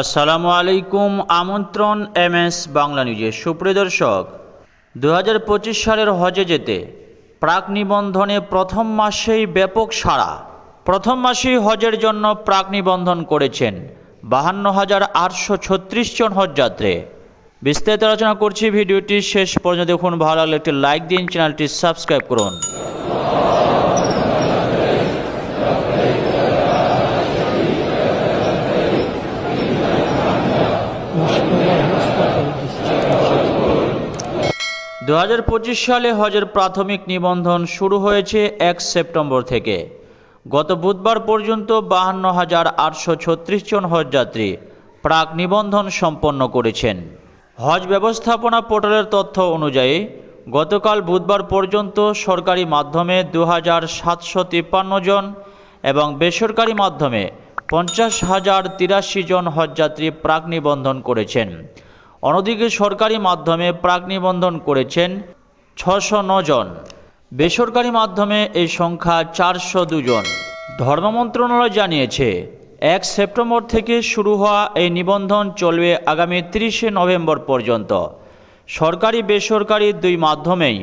আসসালামু আলাইকুম, আমন্ত্রণ এম এস বাংলা নিউজে সুপ্রিয় দর্শক। দু হাজার পঁচিশ সালের হজে যেতে প্রাক নিবন্ধনে প্রথম মাসেই ব্যাপক সাড়া। প্রথম মাসেই হজের জন্য প্রাক নিবন্ধন করেছেন বাহান্ন হাজার আটশো ছত্রিশ জন হজযাত্রী। বিস্তারিত আলোচনা করছি ভিডিওটি শেষ পর্যন্ত দেখুন, ভালো লাগলে একটি লাইক দিন, চ্যানেলটি সাবস্ক্রাইব করুন। দু হাজার পঁচিশ সালে হজের প্রাথমিক নিবন্ধন শুরু হয়েছে এক সেপ্টেম্বর থেকে। গত বুধবার পর্যন্ত বাহান্ন হাজার আটশো ছত্রিশ জন হজযাত্রী প্রাক নিবন্ধন সম্পন্ন করেছেন। হজ ব্যবস্থাপনা পোর্টালের তথ্য অনুযায়ী, গতকাল বুধবার পর্যন্ত সরকারি মাধ্যমে দু হাজার সাতশো তিপ্পান্ন জন এবং বেসরকারি মাধ্যমে পঞ্চাশ হাজার তিরাশি জন হজযাত্রী প্রাক নিবন্ধন করেছেন। অন্যদিকে সরকারি মাধ্যমে প্রাক নিবন্ধন করেছেন ছশো জন। বেসরকারি মাধ্যমে এই সংখ্যা চারশো দুজন ধর্ম মন্ত্রণালয় জানিয়েছে, এক সেপ্টেম্বর থেকে শুরু হওয়া এই নিবন্ধন চলবে আগামী তিরিশে নভেম্বর পর্যন্ত। সরকারি বেসরকারি দুই মাধ্যমেই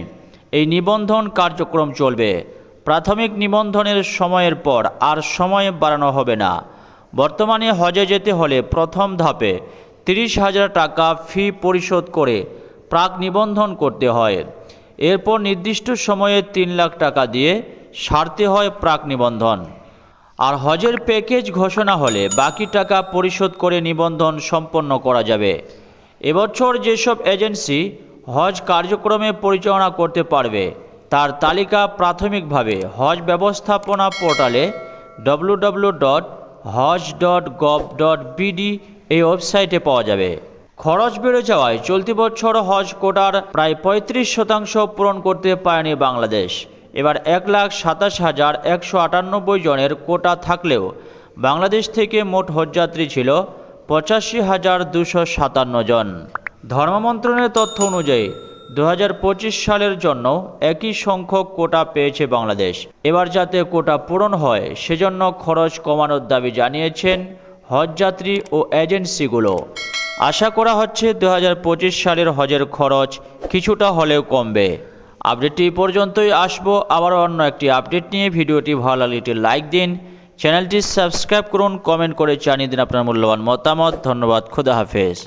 এই নিবন্ধন কার্যক্রম চলবে। প্রাথমিক নিবন্ধনের সময়ের পর আর সময় বাড়ানো হবে না। বর্তমানে হজে যেতে হলে প্রথম ধাপে তিরিশ হাজার টাকা ফি পরিশোধ করে প্রাক নিবন্ধন করতে হয়। এরপর নির্দিষ্ট সময়ে তিন লাখ টাকা দিয়ে সারতে হয় প্রাক নিবন্ধন। আর হজের প্যাকেজ ঘোষণা হলে বাকি টাকা পরিশোধ করে নিবন্ধন সম্পন্ন করা যাবে। এবছর যেসব এজেন্সি হজ কার্যক্রমে পরিচালনা করতে পারবে, তার তালিকা প্রাথমিকভাবে হজ ব্যবস্থাপনা পোর্টালে www.hoj.gov.bd ডট হজ ডট গভ ডট বিডি এই ওয়েবসাইটে পাওয়া যাবে। খরচ বেড়ে যাওয়ায় চলতি বছর হজ কোটার প্রায় পঁয়ত্রিশ শতাংশ পূরণ করতে পারেনি বাংলাদেশ। এবার এক লাখ সাতাশ হাজার একশো আটানব্বই জনের কোটা থাকলেও বাংলাদেশ থেকে মোট হজযাত্রী ছিল পঁচাশি হাজার দুশো সাতান্ন জন। ধর্ম মন্ত্রণালয়ের তথ্য অনুযায়ী দু হাজার পঁচিশ সালের জন্য একই সংখ্যক কোটা পেয়েছে বাংলাদেশ। এবার যাতে কোটা পূরণ হয়, সেজন্য খরচ কমানোর দাবি জানিয়েছেন হজযাত্রী ও এজেন্সিগুলো। আশা করা হচ্ছে দু হাজার পঁচিশ সালের হজের খরচ কিছুটা হলেও কমবে। আপডেটটি পর্যন্তই। আসব আবার অন্য একটি আপডেট নিয়ে। ভিডিওটি ভালো লাগলে একটি লাইক দিন। চ্যানেলটি সাবস্ক্রাইব করুন, কমেন্ট করে জানিয়ে দিন আপনার মূল্যবান মতামত। ধন্যবাদ, খুদা হাফেজ।